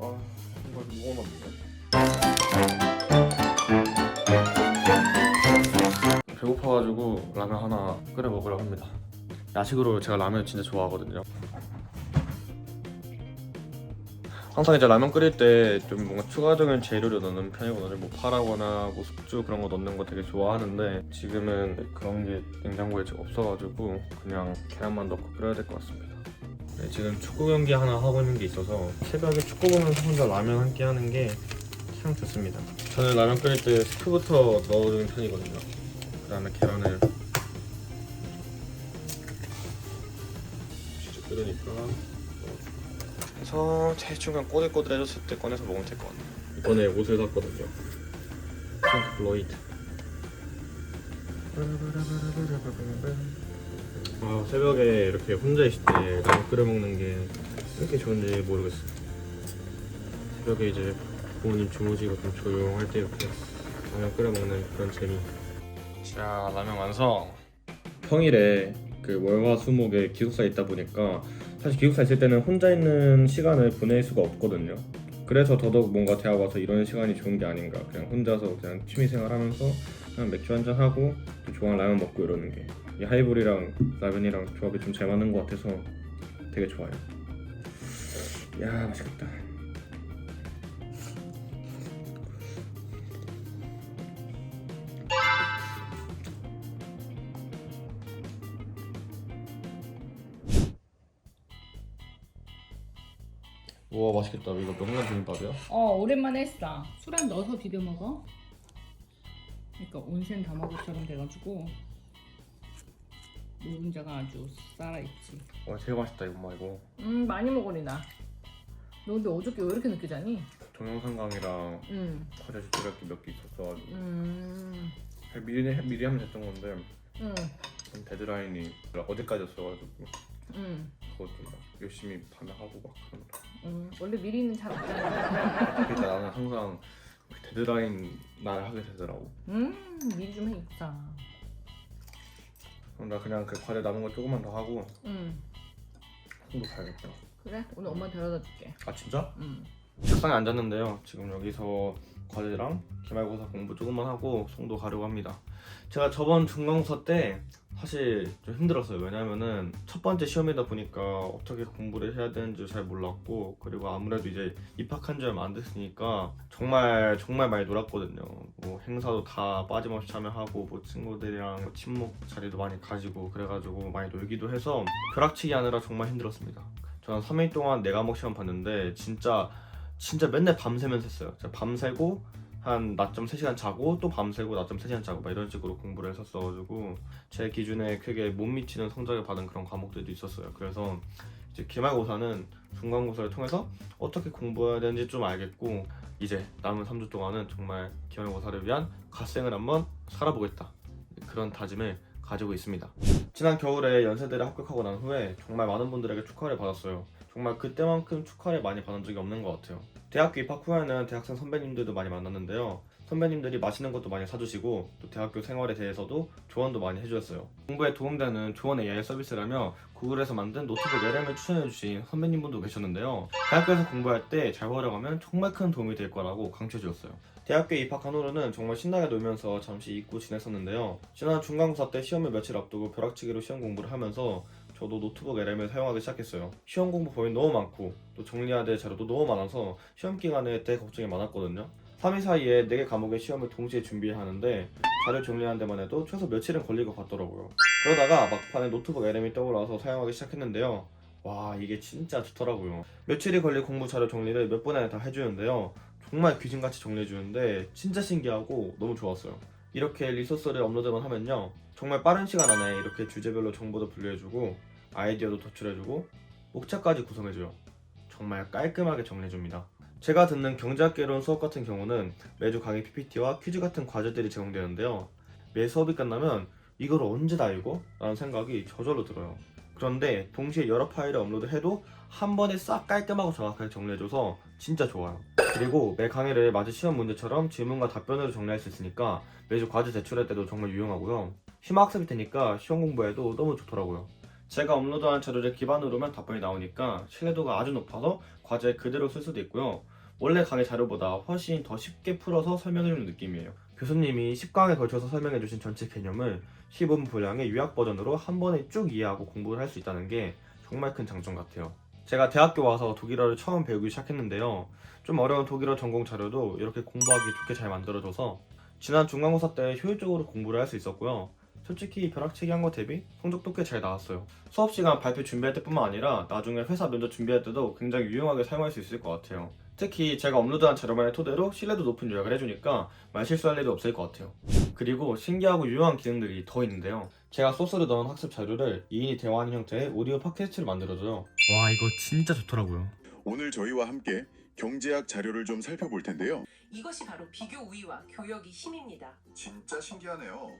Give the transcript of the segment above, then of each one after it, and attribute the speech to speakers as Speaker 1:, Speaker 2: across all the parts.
Speaker 1: 아 이거 무거웠는데? 배고파가지고 라면 하나 끓여 먹으려고 합니다. 야식으로 제가 라면 진짜 좋아하거든요. 항상 이제 라면 끓일 때 좀 뭔가 추가적인 재료를 넣는 편이거든요. 뭐 파라거나 뭐 숙주 그런 거 넣는 거 되게 좋아하는데 지금은 그런 게 냉장고에 없어가지고 그냥 계란만 넣고 끓여야 될 것 같습니다 네, 지금 축구 경기 하나 하고 있는 게 있어서 새벽에 축구 보면서 혼자 라면 한 끼 하는 게 참 좋습니다. 저는 라면 끓일 때 스프부터 넣어주는 편이거든요. 그 다음에 계란을 진짜 끓으니까 그래서 대충 그냥 꼬들꼬들해졌을 때 꺼내서 먹으면 될 것 같아요. 이번에 옷을 샀거든요. 핑크 플로이드. 아 새벽에 이렇게 혼자 있을 때 라면 끓여 먹는 게 이렇게 좋은지 모르겠어요. 새벽에 이제 부모님 주무시고 좀 조용할 때 이렇게 라면 끓여 먹는 그런 재미. 자 라면 완성. 평일에 그 월화수목에 기숙사 에 있다 보니까 사실 기숙사 있을 때는 혼자 있는 시간을 보낼 수가 없거든요. 그래서 더더욱 뭔가 대학 와서 이런 시간이 좋은 게 아닌가. 그냥 혼자서 그냥 취미생활 하면서 그냥 맥주 한잔 하고 또 좋아하는 라면 먹고 이러는 게 이 하이볼이랑 라면이랑 조합이 좀 잘 맞는 것 같아서 되게 좋아요. 야 맛있겠다. 우와 맛있겠다. 이거 명란 비빔밥이야?
Speaker 2: 어 오랜만에 했어. 술안 넣어서 비벼 먹어. 그러니까 온센 다마고처럼 돼가지고 노른자가 아주 살아있지.
Speaker 1: 와 되게 맛있다 이거 봐 이거.
Speaker 2: 음 많이 먹으리나. 너 근데 어저께 왜 이렇게 늦게 자니?
Speaker 1: 동영상강이랑
Speaker 2: 응.
Speaker 1: 과제 주제할 게몇 개 있었어가지고
Speaker 2: 음.
Speaker 1: 미리 미리 하면 됐던 건데
Speaker 2: 응.
Speaker 1: 데드라인이 어제까지였어가지고
Speaker 2: 응.
Speaker 1: 그것도 막 열심히 밤에 하고 막 그러느라
Speaker 2: 응. 원래 미리는 잘 없잖아.
Speaker 1: 그러니까 나는 항상 데드라인 날 하게 되더라고
Speaker 2: 음 미리 좀 해 있자.
Speaker 1: 그럼 나 그냥 그 과제 남은 거 조금만 더 하고
Speaker 2: 응.
Speaker 1: 홍도 가야겠다
Speaker 2: 그래 오늘 엄마 데려다 줄게.
Speaker 1: 아 진짜?
Speaker 2: 응.
Speaker 1: 책상에 앉았는데요 지금 여기서 과제랑 기말고사 공부 조금만 하고 송도 가려고 합니다 제가 저번 중간고사 때 사실 좀 힘들었어요. 왜냐면은 첫 번째 시험이다 보니까 어떻게 공부를 해야 되는지 잘 몰랐고 그리고 아무래도 이제 입학한 지 얼마 안 됐으니까 정말 정말 많이 놀았거든요. 뭐 행사도 다 빠짐없이 참여하고 뭐 친구들이랑 뭐 친목 자리도 많이 가지고 그래가지고 많이 놀기도 해서 벼락치기 하느라 정말 힘들었습니다. 저는 3일 동안 네 과목 시험 봤는데 진짜 진짜 맨날 밤새면서 했어요. 밤새고 한 낮잠 3시간 자고 또 밤새고 낮잠 3시간 자고 막 이런 식으로 공부를 했었어가지고 제 기준에 크게 못 미치는 성적을 받은 그런 과목들도 있었어요. 그래서 이제 기말고사는 중간고사를 통해서 어떻게 공부해야 되는지 좀 알겠고 이제 남은 3주 동안은 정말 기말고사를 위한 갓생을 한번 살아보겠다 그런 다짐을 가지고 있습니다. 지난 겨울에 연세대를 합격하고 난 후에 정말 많은 분들에게 축하를 받았어요. 정말 그때만큼 축하를 많이 받은 적이 없는 것 같아요. 대학교 입학 후에는 대학생 선배님들도 많이 만났는데요. 선배님들이 맛있는 것도 많이 사주시고 또 대학교 생활에 대해서도 조언도 많이 해주셨어요. 공부에 도움되는 조언 AI 서비스라며 구글에서 만든 노트북 LM을 추천해주신 선배님분도 계셨는데요. 대학교에서 공부할 때 잘 활용하면 정말 큰 도움이 될 거라고 강조해주셨어요. 대학교에 입학한 후로는 정말 신나게 놀면서 잠시 잊고 지냈었는데요. 지난 중간고사 때 시험을 며칠 앞두고 벼락치기로 시험 공부를 하면서 저도 노트북 LM을 사용하기 시작했어요. 시험 공부 범위 너무 많고 또 정리해야 될 자료도 너무 많아서 시험 기간에 되게 걱정이 많았거든요. 3일 사이에 4개 과목의 시험을 동시에 준비해야 하는데 자료 정리하는 데만 해도 최소 며칠은 걸릴 것 같더라고요. 그러다가 막판에 노트북 LM이 떠올라서 사용하기 시작했는데요. 와 이게 진짜 좋더라고요. 며칠이 걸릴 공부 자료 정리를 몇 분 안에 다 해주는데요. 정말 귀신같이 정리해주는데 진짜 신기하고 너무 좋았어요. 이렇게 리소스를 업로드만 하면요. 정말 빠른 시간 안에 이렇게 주제별로 정보도 분류해주고 아이디어도 도출해주고 목차까지 구성해줘요. 정말 깔끔하게 정리해줍니다. 제가 듣는 경제학개론 수업 같은 경우는 매주 강의 PPT와 퀴즈 같은 과제들이 제공되는데요. 매 수업이 끝나면 이걸 언제 다 읽어? 라는 생각이 저절로 들어요. 그런데 동시에 여러 파일을 업로드해도 한 번에 싹 깔끔하고 정확하게 정리해줘서 진짜 좋아요. 그리고 매 강의를 마치 시험 문제처럼 질문과 답변으로 정리할 수 있으니까 매주 과제 제출할 때도 정말 유용하고요. 심화학습이 되니까 시험 공부에도 너무 좋더라고요. 제가 업로드한 자료를 기반으로만 답변이 나오니까 신뢰도가 아주 높아서 과제 그대로 쓸 수도 있고요. 원래 강의 자료보다 훨씬 더 쉽게 풀어서 설명해주는 느낌이에요. 교수님이 10강에 걸쳐서 설명해주신 전체 개념을 15분 분량의 요약 버전으로 한 번에 쭉 이해하고 공부를 할 수 있다는 게 정말 큰 장점 같아요. 제가 대학교 와서 독일어를 처음 배우기 시작했는데요. 좀 어려운 독일어 전공 자료도 이렇게 공부하기 좋게 잘 만들어줘서 지난 중간고사 때 효율적으로 공부를 할 수 있었고요. 솔직히 벼락치기 한 거 대비 성적도 꽤 잘 나왔어요. 수업 시간 발표 준비할 때뿐만 아니라 나중에 회사 면접 준비할 때도 굉장히 유용하게 사용할 수 있을 것 같아요. 특히 제가 업로드한 자료만을 토대로 신뢰도 높은 요약을 해주니까 말 실수할 일이 없을 것 같아요. 그리고 신기하고 유용한 기능들이 더 있는데요. 제가 소스를 넣은 학습 자료를 2인이 대화하는 형태의 오디오 팟캐스트를 만들어줘요. 와 이거 진짜 좋더라고요.
Speaker 3: 오늘 저희와 함께 경제학 자료를 좀 살펴볼 텐데요.
Speaker 4: 이것이 바로 비교 우위와 교역의 힘입니다.
Speaker 3: 진짜 신기하네요.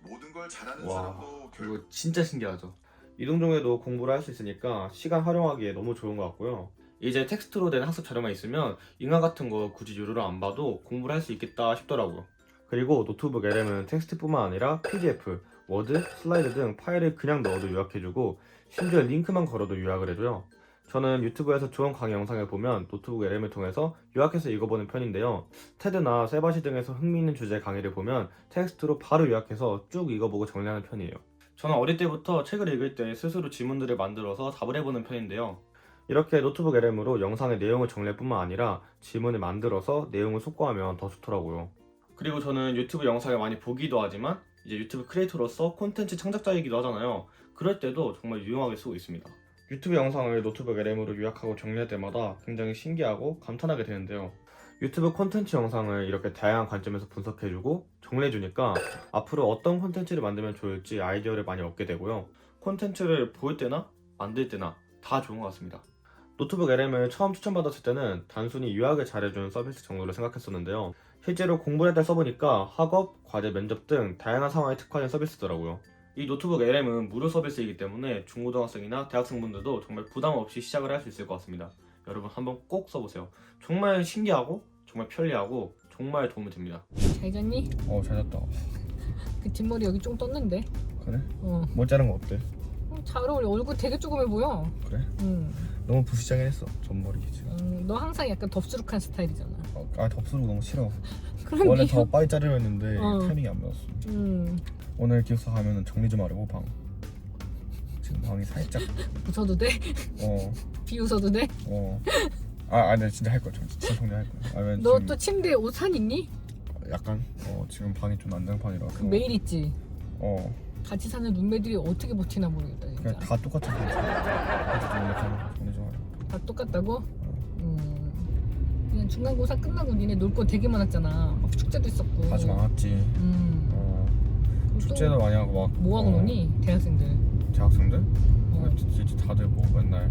Speaker 3: 모든 걸 잘하는
Speaker 1: 와
Speaker 3: 사람도 결국
Speaker 1: 이거 진짜 신기하죠. 이동중에도 공부를 할 수 있으니까 시간 활용하기에 너무 좋은 것 같고요. 이제 텍스트로 된 학습 자료만 있으면 인강 같은 거 굳이 유료로 안 봐도 공부를 할 수 있겠다 싶더라고요. 그리고 노트북 LM은 텍스트뿐만 아니라 PDF, 워드, 슬라이드 등 파일을 그냥 넣어도 요약해주고 심지어 링크만 걸어도 요약을 해줘요. 저는 유튜브에서 좋은 강의 영상을 보면 노트북 LM을 통해서 요약해서 읽어보는 편인데요. 테드나 세바시 등에서 흥미있는 주제 강의를 보면 텍스트로 바로 요약해서 쭉 읽어보고 정리하는 편이에요. 저는 어릴 때부터 책을 읽을 때 스스로 지문들을 만들어서 답을 해보는 편인데요. 이렇게 노트북 LM으로 영상의 내용을 정리할 뿐만 아니라 지문을 만들어서 내용을 속고하면 더 좋더라고요. 그리고 저는 유튜브 영상을 많이 보기도 하지만 이제 유튜브 크리에이터로서 콘텐츠 창작자이기도 하잖아요. 그럴 때도 정말 유용하게 쓰고 있습니다. 유튜브 영상을 노트북 LM으로 요약하고 정리할 때마다 굉장히 신기하고 감탄하게 되는데요. 유튜브 콘텐츠 영상을 이렇게 다양한 관점에서 분석해주고 정리해주니까 앞으로 어떤 콘텐츠를 만들면 좋을지 아이디어를 많이 얻게 되고요. 콘텐츠를 볼 때나 만들 때나 다 좋은 것 같습니다. 노트북 LM을 처음 추천받았을 때는 단순히 요약을 잘해주는 서비스 정도로 생각했었는데요. 실제로 공부를 할때 써보니까 학업, 과제, 면접 등 다양한 상황에 특화된 서비스더라고요. 이 노트북 LM은 무료 서비스이기 때문에 중고등학생이나 대학생분들도 정말 부담 없이 시작을 할 수 있을 것 같습니다. 여러분 한번 꼭 써보세요. 정말 신기하고 정말 편리하고 정말 도움이 됩니다.
Speaker 2: 잘 잤니?
Speaker 1: 어, 잘 잤다.
Speaker 2: 그 뒷머리 여기 좀 떴는데.
Speaker 1: 그래?
Speaker 2: 어.
Speaker 1: 못 자른 거 어때?
Speaker 2: 어, 잘 어울려. 얼굴 되게 조그매 보여.
Speaker 1: 그래?
Speaker 2: 응.
Speaker 1: 너무 부시장긴 했어. 전머리 지금.
Speaker 2: 음, 너 항상 약간 덥수룩한 스타일이잖아.
Speaker 1: 아, 덥수룩 너무 싫어.
Speaker 2: 그럼
Speaker 1: 원래
Speaker 2: 니-
Speaker 1: 더 빨리 자르려 했는데
Speaker 2: 어.
Speaker 1: 타이밍이 안 맞았어.
Speaker 2: 음,
Speaker 1: 오늘 기숙사 가면은 정리 좀 하려고 방. 지금 방이 살짝
Speaker 2: 웃어도 돼?
Speaker 1: 어
Speaker 2: 비웃어도 돼?
Speaker 1: 어. 아, 아니 진짜 할 거야. 좀 진짜 정리할 거야. 아니면
Speaker 2: 너또 침대에 옷 산 있니?
Speaker 1: 약간 어 지금 방이 좀 난장판이라서.
Speaker 2: 그 매일 있지.
Speaker 1: 어.
Speaker 2: 같이 사는 룸메들이 어떻게 버티나 모르겠다
Speaker 1: 그냥
Speaker 2: 진짜.
Speaker 1: 다 똑같은 거. 그래서 좀 약간 정리 좀 하려고.
Speaker 2: 다 똑같다고? 음. 그냥 중간고사 끝나고 니네 놀 거 되게 많았잖아. 막 축제도 있었고.
Speaker 1: 아주 많았지.
Speaker 2: 음.
Speaker 1: 축제도 많이 하고 막.
Speaker 2: 뭐 하고
Speaker 1: 어,
Speaker 2: 노니? 대학생들.
Speaker 1: 대학생들?
Speaker 2: 어.
Speaker 1: 진짜 다들 뭐 맨날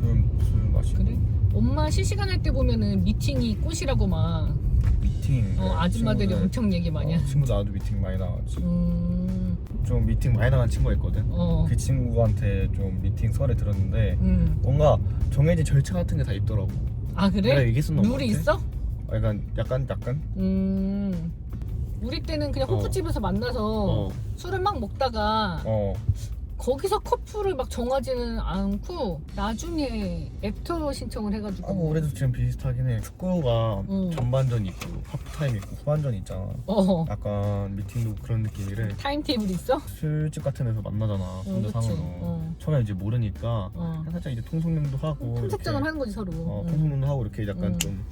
Speaker 1: 술, 술 마시고
Speaker 2: 그래? 엄마 실시간 할 때 보면은 미팅이 꽃이라고 막
Speaker 1: 미팅
Speaker 2: 어, 아줌마들이
Speaker 1: 친구들,
Speaker 2: 엄청 얘기 많이
Speaker 1: 어,
Speaker 2: 하지.
Speaker 1: 친구들 아주 미팅 많이 나왔지
Speaker 2: 음.
Speaker 1: 좀 미팅 많이 나간 친구가 있거든
Speaker 2: 어.
Speaker 1: 그 친구한테 좀 미팅 설에 들었는데
Speaker 2: 음.
Speaker 1: 뭔가 정해진 절차 같은 게 다 있더라고
Speaker 2: 아
Speaker 1: 내가
Speaker 2: 그래?
Speaker 1: 얘기했었나 봐
Speaker 2: 룰이 있어?
Speaker 1: 약간 약간 약간
Speaker 2: 음. 우리 때는 그냥
Speaker 1: 어.
Speaker 2: 호프집에서 만나서
Speaker 1: 어,
Speaker 2: 술을 막 먹다가
Speaker 1: 어.
Speaker 2: 거기서 커플을 막 정하지는 않고 나중에 애프터 신청을 해가지고
Speaker 1: 아, 뭐 우리도 지금 비슷하긴 해 축구가
Speaker 2: 음.
Speaker 1: 전반전 있고 하프타임 있고 후반전 있잖아
Speaker 2: 어
Speaker 1: 약간 미팅도 그런 느낌이래
Speaker 2: 타임 테이블 있어?
Speaker 1: 술집 같은 데서 만나잖아
Speaker 2: 어,
Speaker 1: 혼자
Speaker 2: 그치.
Speaker 1: 상으로
Speaker 2: 어.
Speaker 1: 처음에 이제 모르니까
Speaker 2: 어.
Speaker 1: 살짝 이제 통성명도 하고 이렇게
Speaker 2: 하는 거지 서로.
Speaker 1: 어,
Speaker 2: 음.
Speaker 1: 통성명도 하고 이렇게 약간
Speaker 2: 음.
Speaker 1: 좀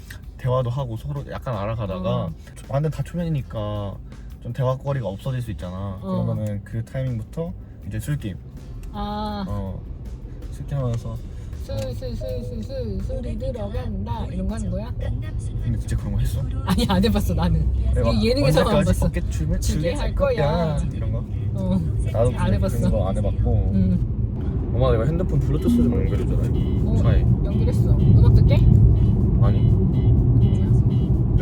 Speaker 1: 대화도 하고 서로 약간 알아가다가
Speaker 2: 어.
Speaker 1: 완전 다 초면이니까 좀 대화거리가 없어질 수 있잖아.
Speaker 2: 어.
Speaker 1: 그러면은 그 타이밍부터 이제 술게임.
Speaker 2: 아,
Speaker 1: 어. 술게임 하면서
Speaker 2: 술술술술술 술이 들어간다 이런 거 하는 거야?
Speaker 1: 근데 진짜 그런 거 했어?
Speaker 2: 아니 안 해봤어 나는. 예능에서만 봤어.
Speaker 1: 어깨 춤을
Speaker 2: 추게 할. 거야.
Speaker 1: 이런 거.
Speaker 2: 어.
Speaker 1: 나도
Speaker 2: 안 해봤어.
Speaker 1: 그런 거 안 해봤고.
Speaker 2: 음.
Speaker 1: 엄마 내가 핸드폰 블루투스 좀 연결해줘라.
Speaker 2: 어,
Speaker 1: 차에.
Speaker 2: 연결했어. 음악 듣게?
Speaker 1: 아니?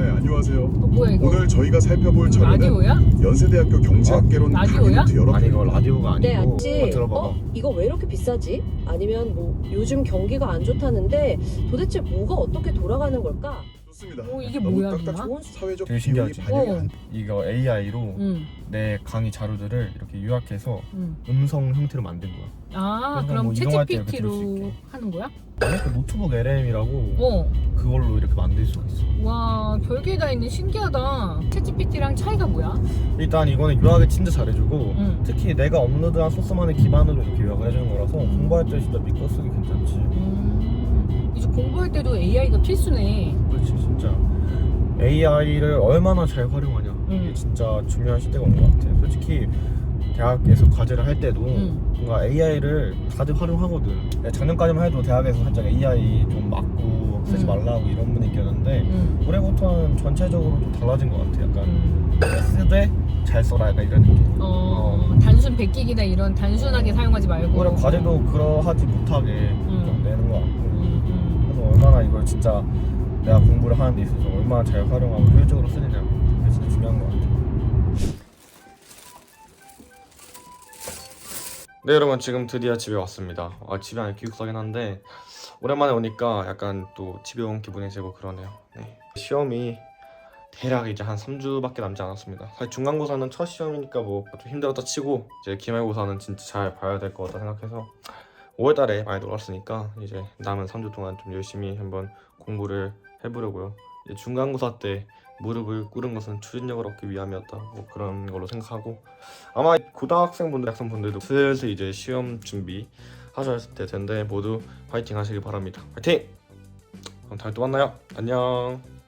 Speaker 3: 네 안녕하세요.
Speaker 2: 어 뭐야 이거?
Speaker 3: 오늘 저희가 살펴볼 자료는
Speaker 2: 라디오야?
Speaker 3: 연세대학교 경제학개론
Speaker 2: 어? 라디오야?
Speaker 3: 강의 여러
Speaker 1: 아니 이거
Speaker 3: 편입니다.
Speaker 1: 라디오가
Speaker 5: 네,
Speaker 1: 아니고.
Speaker 5: 알지.
Speaker 1: 한번 들어봐봐.
Speaker 5: 어? 이거 왜 이렇게 비싸지? 아니면 뭐 요즘 경기가 안 좋다는데 도대체 뭐가 어떻게 돌아가는 걸까?
Speaker 3: 좋습니다.
Speaker 2: 오, 이게
Speaker 3: 너무
Speaker 2: 뭐야,
Speaker 3: 딱딱
Speaker 2: 누나?
Speaker 3: 좋은 사회적
Speaker 1: 되게
Speaker 3: 비용이
Speaker 1: 신기하지?
Speaker 3: 반영이
Speaker 2: 어.
Speaker 3: 안
Speaker 1: 이거 AI로
Speaker 2: 응,
Speaker 1: 내 강의 자료들을 이렇게 요약해서
Speaker 2: 응.
Speaker 1: 음성 형태로 만든 거야.
Speaker 2: 아,
Speaker 1: 그래서
Speaker 2: 그럼
Speaker 1: 뭐 이동할 때 이렇게 들을 수
Speaker 2: 채찌PT로
Speaker 1: 있게.
Speaker 2: 하는 거야?
Speaker 1: 아니 그 노트북 LM이라고
Speaker 2: 어.
Speaker 1: 그걸로 이렇게 만들 수가 있어.
Speaker 2: 와, 별게 다 있네. 신기하다. 채찌PT랑 차이가 뭐야?
Speaker 1: 일단 이거는 요약을 진짜 잘해주고
Speaker 2: 응.
Speaker 1: 특히 내가 업로드한 소스만을 기반으로 이렇게 요약을 해주는 거라서 공부할 때 진짜 믿고 쓰기 괜찮지.
Speaker 2: 음, 이제 공부할 때도 AI가 필수네.
Speaker 1: 그렇지 진짜 AI를 얼마나 잘 활용하냐 이게
Speaker 2: 음.
Speaker 1: 진짜 중요한 시대가 온 것 같아. 솔직히 대학에서 과제를 할 때도
Speaker 2: 음.
Speaker 1: 뭔가 AI를 다들 활용하거든. 내가 작년까지만 해도 대학에서 살짝 AI 좀 막고 쓰지
Speaker 2: 음.
Speaker 1: 말라고 이런 분위기였는데
Speaker 2: 응.
Speaker 1: 올해부터는 전체적으로 좀 달라진 것 같아. 약간
Speaker 2: 음.
Speaker 1: 쓰되 잘 써라 약간 이런 느낌.
Speaker 2: 어, 단순 베끼기나 이런 단순하게 사용하지 말고.
Speaker 1: 오히려 과제도 그러하지 못하게
Speaker 2: 음.
Speaker 1: 좀 내는 것 같고
Speaker 2: 음, 음.
Speaker 1: 그래서 얼마나 이걸 진짜 내가 공부를 하는 데 있어서 얼마나 잘 활용하고 효율적으로 쓰느냐. 그게 진짜 중요한 것 같아요. 네 여러분 지금 드디어 집에 왔습니다. 아, 집이 아니라 기숙사긴 한데 오랜만에 오니까 약간 또 집에 온 기분이 들고 그러네요. 네. 시험이 대략 이제 한 3주밖에 남지 않았습니다. 사실 중간고사는 첫 시험이니까 뭐 좀 힘들었다 치고 이제 기말고사는 진짜 잘 봐야 될 것 같다 생각해서 5월달에 많이 놀았으니까 이제 남은 3주 동안 좀 열심히 한번 공부를 해보려고요. 중간고사 때 무릎을 꿇은 것은 추진력을 얻기 위함이었다. 뭐 그런 걸로 생각하고 아마 고등학생분들, 학생분들도 슬슬 이제 시험 준비 될 텐데 모두 파이팅 하시길 바랍니다. 파이팅! 그럼 다음에 또 만나요. 안녕.